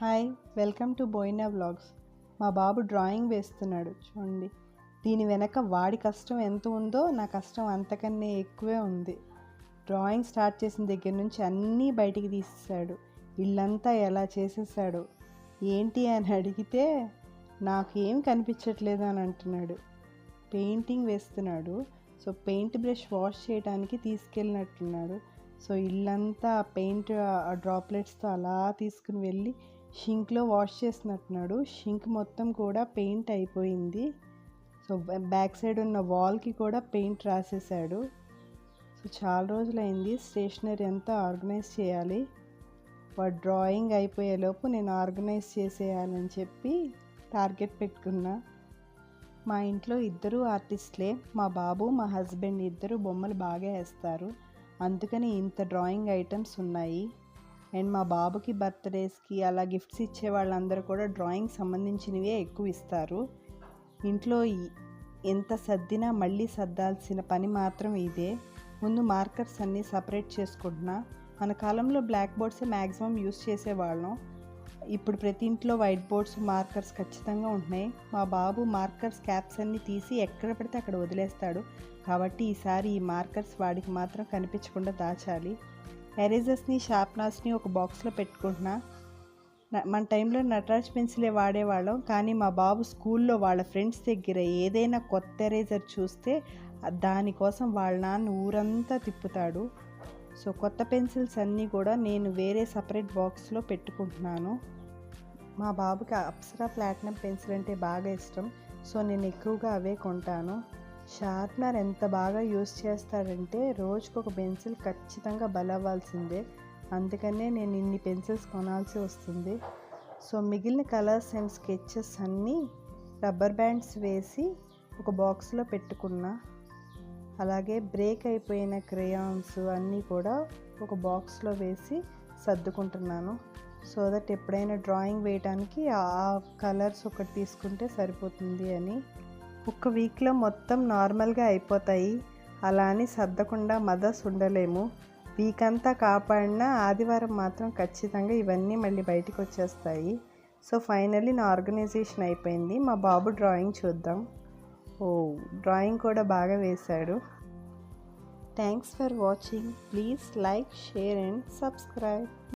Hi welcome to Boina vlogs. మా బాబు drawing వేస్తున్నాడు చూడండి. దీని వెనక వాడి కష్టం ఎంత ఉందో నా కష్టం అంతకన్నా ఎక్కువే ఉంది. డ్రాయింగ్ స్టార్ట్ చేసిన దగ్గర నుంచి అన్నీ బయటికి తీసేసాడు ఇల్లంతా ఎలా చేసేసాడు ఏంటి అని అడిగితే నాకు ఏం కనిపించట్లేదు అని అంటున్నాడు. పెయింటింగ్ వేస్తున్నాడు సో పెయింట్ బ్రష్ వాష్ చేయడానికి తీసుకెళ్ళినట్టున్నాడు. సో ఇల్లంతా పెయింట్ ఆ డ్రాప్లెట్స్తో అలా తీసుకుని వెళ్ళి షింక్లో వాష్ చేసినట్టున్నాడు. షింక్ మొత్తం కూడా పెయింట్ అయిపోయింది. సో బ్యాక్ సైడ్ ఉన్న వాల్కి కూడా పెయింట్ రాసేసాడు సో చాలా రోజులైంది. స్టేషనరీ అంతా ఆర్గనైజ్ చేయాలి. వాడు డ్రాయింగ్ అయిపోయేలోపు నేను ఆర్గనైజ్ చేసేయాలని చెప్పి టార్గెట్ పెట్టుకున్నా. మా ఇంట్లో ఇద్దరు ఆర్టిస్ట్లే. మా బాబు మా హస్బెండ్ ఇద్దరు బొమ్మలు బాగా వేస్తారు. అందుకని ఇంత డ్రాయింగ్ ఐటమ్స్ ఉన్నాయి. అండ్ మా బాబుకి బర్త్డేస్కి అలా గిఫ్ట్స్ ఇచ్చే వాళ్ళందరూ కూడా డ్రాయింగ్ సంబంధించినవే ఎక్కువ ఇస్తారు. ఇంట్లో ఎంత సర్దినా మళ్ళీ సర్దాల్సిన పని మాత్రం ఇదే. ముందు మార్కర్స్ అన్నీ సపరేట్ చేసుకుంటున్నా. మన కాలంలో బ్లాక్ బోర్డ్సే మ్యాక్సిమం యూస్ చేసేవాళ్ళం. ఇప్పుడు ప్రతి ఇంట్లో వైట్ బోర్డ్స్ మార్కర్స్ ఖచ్చితంగా ఉంటున్నాయి. మా బాబు మార్కర్స్ క్యాప్స్ అన్నీ తీసి ఎక్కడ పడితే అక్కడ వదిలేస్తాడు. కాబట్టి ఈసారి ఈ మార్కర్స్ వాడికి మాత్రం కనిపించకుండా దాచాలి. ఎరేజర్స్ని షార్ప్నర్స్ని ఒక బాక్స్లో పెట్టుకుంటున్నా. మన టైంలో నటరాజ్ పెన్సిలే వాడేవాళ్ళం. కానీ మా బాబు స్కూల్లో వాళ్ళ ఫ్రెండ్స్ దగ్గర ఏదైనా కొత్త ఎరేజర్ చూస్తే దానికోసం వాళ్ళ నాన్న ఊరంతా తిప్పుతాడు. సో కొత్త పెన్సిల్స్ అన్నీ కూడా నేను వేరే సపరేట్ బాక్స్లో పెట్టుకుంటున్నాను. మా బాబుకి అప్సరా ప్లాటినం పెన్సిల్ అంటే బాగా ఇష్టం. సో నేను ఎక్కువగా అవే కొంటాను. షార్ప్నర్ ఎంత బాగా యూస్ చేస్తాడంటే రోజుకు ఒక పెన్సిల్ ఖచ్చితంగా బలవ్వాల్సిందే. అందుకనే నేను ఇన్ని పెన్సిల్స్ కొనాల్సి వస్తుంది. సో మిగిలిన కలర్స్ అండ్ స్కెచెస్ అన్నీ రబ్బర్ బ్యాండ్స్ వేసి ఒక బాక్స్లో పెట్టుకున్నా. అలాగే బ్రేక్ అయిపోయిన క్రేయాన్స్ అన్నీ కూడా ఒక బాక్స్లో వేసి సర్దుకుంటున్నాను. సో దట్ ఎప్పుడైనా డ్రాయింగ్ వేయడానికి ఆ కలర్స్ ఒకటి తీసుకుంటే సరిపోతుంది అని. ఒక వీక్లో మొత్తం నార్మల్గా అయిపోతాయి. అలా అని సర్దకుండా మదర్స్ ఉండలేము. వీక్ అంతా కాపాడినా ఆదివారం మాత్రం ఖచ్చితంగా ఇవన్నీ మళ్ళీ బయటికి వచ్చేస్తాయి సో ఫైనలీ నా ఆర్గనైజేషన్ అయిపోయింది. మా బాబు డ్రాయింగ్ చూద్దాం. ఓ డ్రాయింగ్ కూడా బాగా వేశాడు. Thanks for watching. Please like share and subscribe.